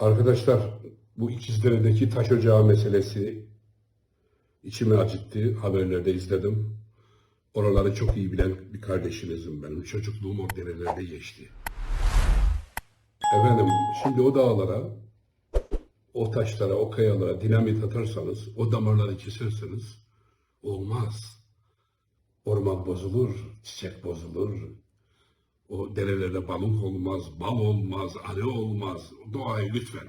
Arkadaşlar bu İkizdere'deki taş ocağı meselesi içimi acıttı. Haberlerde izledim. Oraları çok iyi bilen bir kardeşinizim benim. Çocukluğum o derelerde geçti. Efendim şimdi o dağlara, o taşlara, o kayalara dinamit atarsanız, o damarları keserseniz olmaz. Orman bozulur, çiçek bozulur, o derelerde balık olmaz, bal olmaz, arı olmaz. Doğayı lütfen,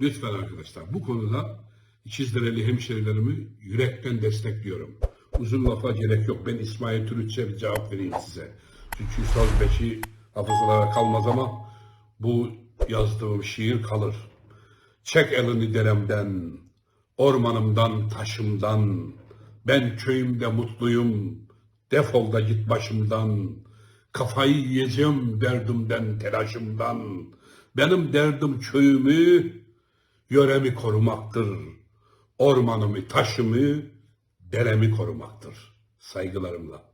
lütfen arkadaşlar bu konuda İkizdereli hemşerilerimi yürekten destekliyorum. Uzun lafa gerek yok. Ben İsmail Türütçe bir cevap vereyim size. Çünkü söz beşi hafızalara kalmaz ama bu yazdığım şiir kalır. Çek elini deremden, ormanımdan, taşımdan. Ben köyümde mutluyum, defol da git başımdan. Kafayı yiyeceğim derdimden, telaşımdan. Benim derdim köyümü, yöremi korumaktır. Ormanımı, taşımı, deremi korumaktır. Saygılarımla.